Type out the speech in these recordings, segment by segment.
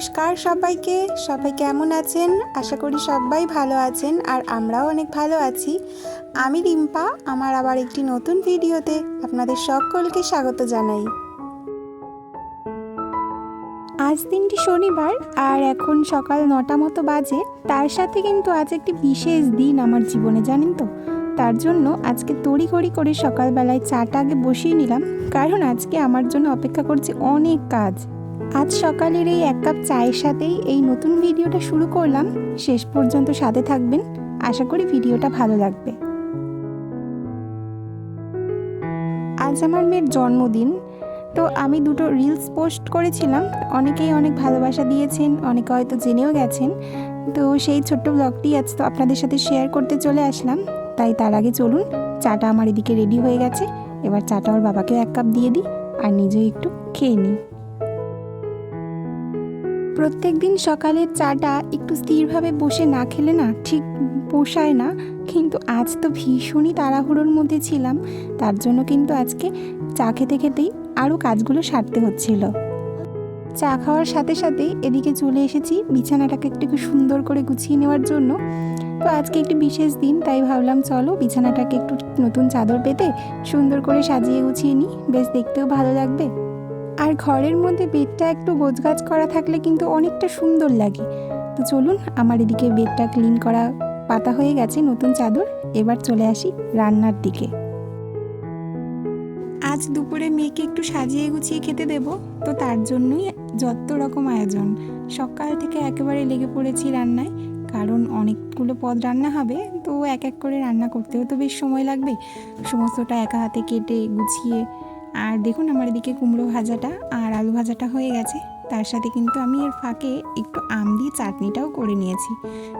নমস্কার সবাইকে। সবাই কেমন আছেন? আশা করি সবাই ভালো আছেন আর আমরাও অনেক ভালো আছি। আমি রিম্পা, আমার আবার একটি নতুন ভিডিওতে আপনাদের সকলকে স্বাগত জানাই। আজ দিনটি শনিবার আর এখন সকাল নটা মতো বাজে। তার সাথে কিন্তু আজ একটি বিশেষ দিন আমার জীবনে, জানেন তো? তার জন্য আজকে তড়ি তড়িঘড়ি করে সকালবেলায় চাটা আগে বসিয়ে নিলাম। কারণ আজকে আমার জন্য অপেক্ষা করছে অনেক কাজ। আজ সকালের এই এক কাপ চায়ের সাথেই এই নতুন ভিডিওটা শুরু করলাম। শেষ পর্যন্ত সাথে থাকবেন। আশা করি ভিডিওটা ভালো লাগবে। আজ আমার মেয়ের জন্মদিন। তো আমি দুটো রিলস পোস্ট করেছিলাম। অনেকেই অনেক ভালোবাসা দিয়েছেন, অনেকে হয়তো জেনেও গেছেন। তো সেই ছোট্ট ব্লগটি আজ তো আপনাদের সাথে শেয়ার করতে চলে আসলাম। তাই তার আগে চলুন, চাটা আমার এদিকে রেডি হয়ে গেছে। এবার চাটা ওর বাবাকেও এক কাপ দিয়ে দিই। আর নিজেও একটু খেয়ে নিই। প্রত্যেক দিন সকালের চাটা একটু স্থিরভাবে বসে না খেলে না ঠিক পোষায় না। কিন্তু আজ তো ভীষণই তাড়াহুড়োর মধ্যে ছিলাম। তার জন্য কিন্তু আজকে চা খেতে খেতেই আরও কাজগুলো সারতে হচ্ছিল। চা খাওয়ার সাথে সাথে এদিকে চলে এসেছি বিছানাটাকে একটু সুন্দর করে গুছিয়ে নেওয়ার জন্য। তো আজকে একটি বিশেষ দিন, তাই ভাবলাম চলো বিছানাটাকে একটু নতুন চাদর পেতে সুন্দর করে সাজিয়ে গুছিয়ে নিই। বেশ দেখতেও ভালো লাগবে। আর ঘরের মধ্যে বেডটা একটু গোছগাছ করা থাকলে কিন্তু অনেকটা সুন্দর লাগে। তো চলুন, আমার এদিকে বেডটা ক্লিন করা পাতা হয়ে গেছে নতুন চাদর। এবার চলে আসি রান্নার দিকে। আজ দুপুরে মেয়েকে একটু সাজিয়ে গুছিয়ে খেতে দেব। তো তার জন্যই যত রকম আয়োজন। সকাল থেকে একেবারে লেগে পড়েছি রান্নায়। কারণ অনেকগুলো পদ রান্না হবে, তো এক এক করে রান্না করতেও তো বেশ সময় লাগবে। সমস্তটা একা হাতে কেটে গুছিয়ে আর দেখুন আমার এদিকে কুমড়ো ভাজাটা আর আলু ভাজাটা হয়ে গেছে। তার সাথে কিন্তু আমি এর ফাঁকে একটু আম দিয়ে চাটনিটাও করে নিয়েছি।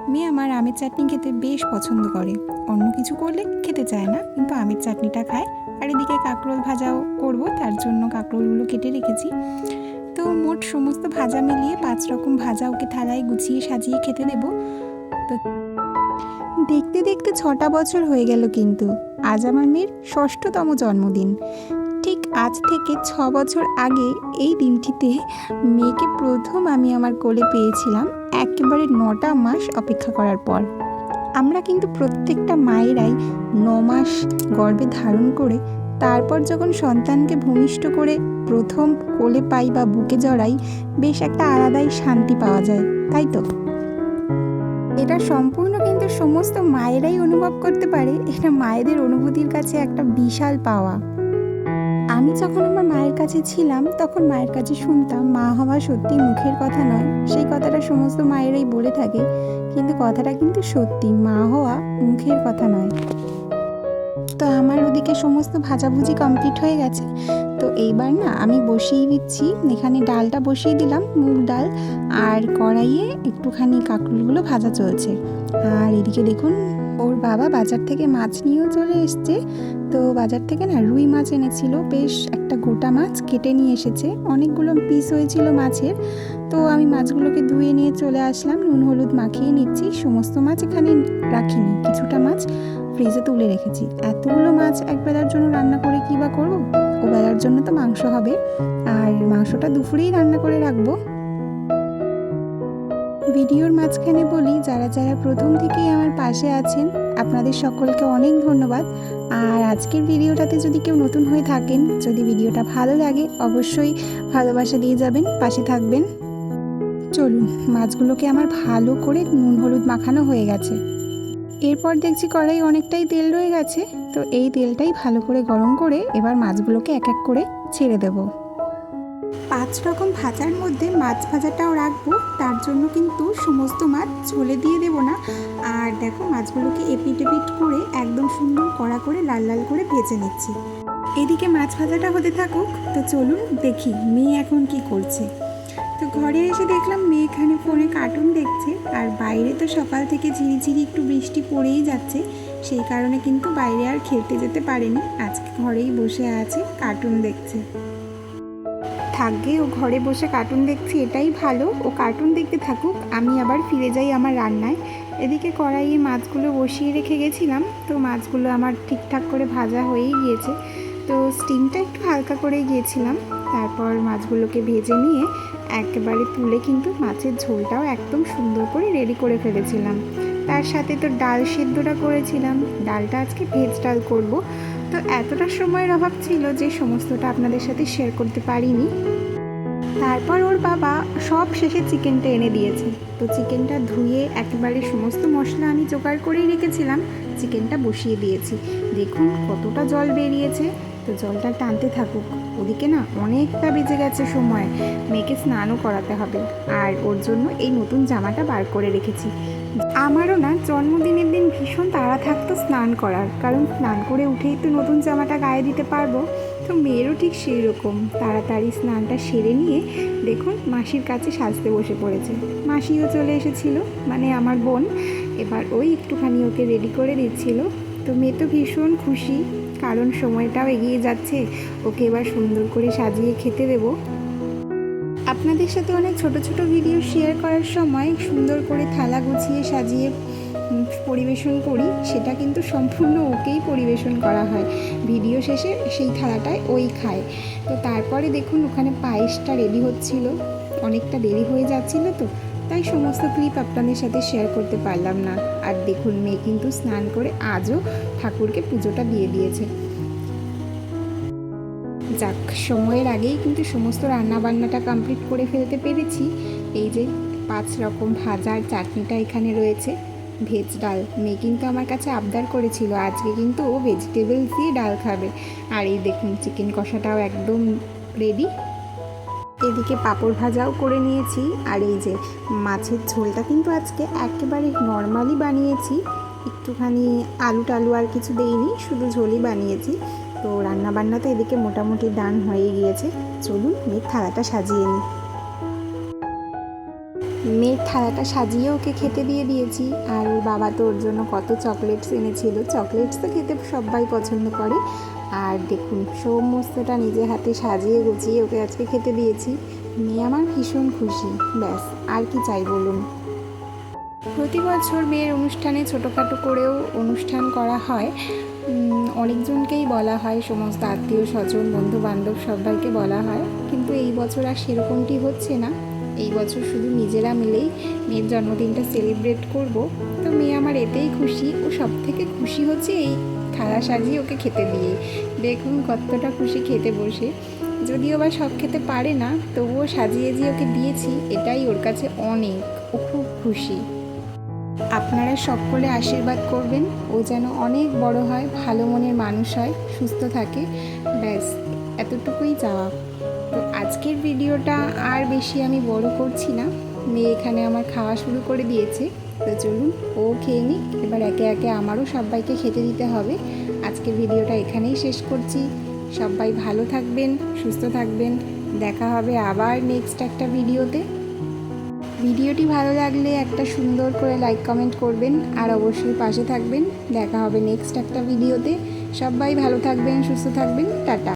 মেয়ে আমার আমের চাটনি খেতে বেশ পছন্দ করে। অন্য কিছু করলে খেতে চায় না, কিন্তু আমের চাটনিটা খায়। আর এদিকে কাঁকরোল ভাজাও করব, তার জন্য কাঁকরোলগুলো কেটে রেখেছি। তো মোট সমস্ত ভাজা মিলিয়ে পাঁচ রকম ভাজা ওকে থালায় গুছিয়ে সাজিয়ে খেতে দেব। তো দেখতে দেখতে ছটা বছর হয়ে গেল কিন্তু। আজ আমার মেয়ের ষষ্ঠতম জন্মদিন। ঠিক আজ থেকে ছ বছর আগে এই দিনটিতে মেয়েকে প্রথম আমি আমার কোলে পেয়েছিলাম একেবারে নটা মাস অপেক্ষা করার পর। আমরা কিন্তু প্রত্যেকটা মায়েরাই ন মাস গর্ভে ধারণ করে তারপর যখন সন্তানকে ভূমিষ্ঠ করে প্রথম কোলে পাই বা বুকে জড়াই, বেশ একটা আলাদাই শান্তি পাওয়া যায়, তাই তো? এটা সম্পূর্ণ কিন্তু সমস্ত মায়েরাই অনুভব করতে পারে, এটা মায়েদের অনুভূতির কাছে একটা বিশাল পাওয়া। আমি যখন আমার মায়ের কাছে ছিলাম, তখন মায়ের কাছে শুনতাম, মা হওয়া সত্যি মুখের কথা নয়। সেই কথাটা সমস্ত মায়েরাই বলে থাকে, কিন্তু কথাটা কিন্তু সত্যি, মা হওয়া মুখের কথা নয়। তো আমার ওদিকে সমস্ত ভাজাভুজি কমপ্লিট হয়ে গেছে। তো এইবার না, আমি বসিয়ে দিচ্ছি, এখানে ডালটা বসিয়ে দিলাম, মুগ ডাল আর কড়াইয়ে একটুখানি কাঁকরুলগুলো ভাজা চলছে। আর এদিকে দেখুন ওর বাবা বাজার থেকে মাছ নিয়েও চলে এসছে। তো বাজার থেকে না রুই মাছ এনেছিল। বেশ একটা গোটা মাছ কেটে নিয়ে এসেছে। অনেকগুলো পিস হয়েছিল মাছের। তো আমি মাছগুলোকে ধুয়ে নিয়ে চলে আসলাম। নুন, হলুদ মাখিয়ে নিচ্ছি। সমস্ত মাছ এখানে রাখিনি। কিছুটা মাছ ফ্রিজে তুলে রেখেছি। এতগুলো মাছ এক বেলার জন্য রান্না করে কী বা করব? বেলার জন্য তো মাংস হবে। আর মাংসটা দুপুরেই রান্না করে রাখব। ভিডিওর মাঝখানে বলি, যারা যারা প্রথম থেকেই আমার পাশে আছেন, আপনাদের সকলকে অনেক ধন্যবাদ। আর আজকের ভিডিওটাতে যদি কেউ নতুন হয়ে থাকেন, যদি ভিডিওটা ভালো লাগে, অবশ্যই ভালোবাসা দিয়ে যাবেন, পাশে থাকবেন। চলুন, মাছগুলোকে আমার ভালো করে নুন হলুদ মাখানো হয়ে গেছে। এরপর দেখছি কড়াই অনেকটাই তেল রয়ে গেছে, তো এই তেলটাই ভালো করে গরম করে এবার মাছগুলোকে এক এক করে ছেড়ে দেবো। পাঁচ রকম ভাজার মধ্যে মাছ ভাজাটাও রাখব, তার জন্য কিন্তু সমস্ত মাছ ঝোলে দিয়ে দেব না। আর দেখো, মাছগুলোকে এপিট এপিট করে একদম সুন্দর কড়া করে লাল লাল করে ভেজে নিচ্ছি। এদিকে মাছ ভাজাটা হতে থাকুক, তো চলুন দেখি মেয়ে এখন কি করছে। তো ঘরে এসে দেখলাম মেয়ে এখানে ফোনে কার্টুন দেখছে, আর বাইরে তো সকাল থেকে ঝিরিঝিরি একটু বৃষ্টি পড়েই যাচ্ছে, সেই কারণে কিন্তু বাইরে আর খেলতে যেতে পারেনি। আজকে ঘরেই বসে আছে, কার্টুন দেখছে। থাকবে, ও ঘরে বসে কার্টুন দেখছি, এটাই ভালো। ও কার্টুন দেখতে থাকুক, আমি আবার ফিরে যাই আমার রান্নায়। এদিকে কড়াইয়ে মাছগুলো বসিয়ে রেখে গেছিলাম, তো মাছগুলো আমার ঠিকঠাক করে ভাজা হয়েই গিয়েছে। তো স্টিমটা একটু হালকা করে গিয়েছিলাম, তারপর মাছগুলোকে ভেজে নিয়ে একেবারে তুলে কিন্তু মাছের ঝোলটাও একদম সুন্দর করে রেডি করে ফেলেছিলাম। তার সাথে তো ডাল সেদ্ধটা করেছিলাম, ডালটা আজকে ভেজ ডাল করব। তো এতটা সময়ের অভাব ছিল যে সমস্তটা আপনাদের সাথে শেয়ার করতে পারিনি। তারপর ওর বাবা সব শেষে চিকেনটা এনে দিয়েছে। তো চিকেনটা ধুয়ে একেবারে সমস্ত মশলা আমি জোগাড় করেই রেখেছিলাম। চিকেনটা বসিয়ে দিয়েছি। দেখুন কতটা জল বেরিয়েছে। তো জলটা টানতে থাকুক। ওদিকে না অনেকটা বেজে গেছে সময়। মেয়েকে স্নানও করাতে হবে। আর ওর জন্য এই নতুন জামাটা বার করে রেখেছি। আমারও না জন্মদিনের দিন ভীষণ তাড়া থাকতো স্নান করার। কারণ স্নান করে উঠেই তো নতুন জামাটা গায়ে দিতে পারব। তো মেয়েরও ঠিক সেই রকম তাড়াতাড়ি স্নানটা সেরে নিয়ে দেখুন মাসির কাছে সাজতে বসে পড়েছে। মাসিও চলে এসেছিল মানে আমার বোন। এবার ওই একটুখানি ওকে রেডি করে দিচ্ছিল। তো মেয়ে তো ভীষণ খুশি। কারণ সময়টাও এগিয়ে যাচ্ছে। ওকে এবার সুন্দর করে সাজিয়ে খেতে দেবো। আপনাদের সাথে অনেক ছোট ছোট ভিডিও শেয়ার করার সময় সুন্দর করে থালা গুছিয়ে সাজিয়ে পরিবেশন করি। সেটা কিন্তু সম্পূর্ণ ওকেই পরিবেশন করা হয়। ভিডিও শেষে সেই থালাটায় ওই খায়। তো তারপরে দেখুন, ওখানে পায়েসটা রেডি হচ্ছিল। অনেকটা দেরি হয়ে যাচ্ছিল তো, তাই সমস্ত ক্লিপ আপনাদের সাথে শেয়ার করতে পারলাম না। আর দেখুন, মেয়ে কিন্তু স্নান করে আজও ঠাকুরকে পুজোটা দিয়ে দিয়েছে। যাক, সময়ের আগেই কিন্তু সমস্ত রান্না বান্নাটা কমপ্লিট করে ফেলতে পেরেছি। এই যে পাঁচ রকম ভাজার চাটনিটা এখানে রয়েছে। ভেজ ডাল। মেয়ে কিন্তু আমার কাছে আবদার করেছিল, আজকে কিন্তু ও ভেজিটেবলস দিয়ে ডাল খাবে। আর এই দেখুন চিকেন কষাটাও একদম রেডি এদিকে পাঁপড় ভাজাও করে নিয়েছি। আর এই যে মাছের ঝোলটা কিন্তু আজকে একেবারে নর্মালি বানিয়েছি। একটুখানি আলু টালু আর কিছু দেইনি, শুধু ঝোলই বানিয়েছি। তো রান্নাবান্না তো এদিকে মোটামুটি ডান হয়ে গিয়েছে। চলুন মেয়ের থালাটা সাজিয়ে নিই। মেয়ের থালাটা সাজিয়ে ওকে খেতে দিয়ে দিয়েছি। আর ওর বাবা তো ওর জন্য কত চকলেটস এনেছিল। চকলেটস তো খেতে সবাই পছন্দ করে। আর দেখুন, সমস্তটা নিজের হাতে সাজিয়ে গুছিয়ে ওকে আজকে খেতে দিয়েছি। মেয়ে আমার ভীষণ খুশি। ব্যাস, আর কি চাই বলুন? প্রতি বছর মেয়ের অনুষ্ঠানে ছোটোখাটো করেও অনুষ্ঠান করা হয়। অনেকজনকেই বলা হয়, সমস্ত আত্মীয় স্বজন বন্ধু বান্ধব সবাইকে বলা হয়। কিন্তু এই বছর আর সেরকমটি হচ্ছে না। এই বছর শুধু নিজেরা মিলেই মেয়ের জন্মদিনটা সেলিব্রেট করব। তো মেয়ে আমার এতেই খুশি। ও সব থেকে খুশি হচ্ছে এই থালা সাজিয়ে ওকে খেতে দিয়ে। দেখুন কতটা খুশি খেতে বসে। যদিও বা সব খেতে পারে না, তবুও সাজিয়ে যে ওকে দিয়েছি, এটাই ওর কাছে অনেক। ও খুব খুশি। আপনারা সকলে আশীর্বাদ করবেন। ও যেন অনেক বড় হয়, ভালো মনের মানুষ হয়, সুস্থ থাকে। ব্যাস, এতটুকুই চাওয়া। তো আজকের ভিডিওটা আর বেশি আমি বড় করছি না। মেয়ে এখানে আমার খাওয়া শুরু করে দিয়েছে। তো চলুন, ও খেয়ে নিক। এবার একে একে আমারও সবাইকে খেতে দিতে হবে। আজকের ভিডিওটা এখানেই শেষ করছি। সবাই ভালো থাকবেন, সুস্থ থাকবেন। দেখা হবে আবার নেক্সট একটা ভিডিওতে। ভিডিওটি ভালো লাগলে একটা সুন্দর করে লাইক কমেন্ট করবেন আর অবশ্যই পাশে থাকবেন। দেখা হবে নেক্সট একটা ভিডিওতে। সবাই ভালো থাকবেন, সুস্থ থাকবেন, টাটা।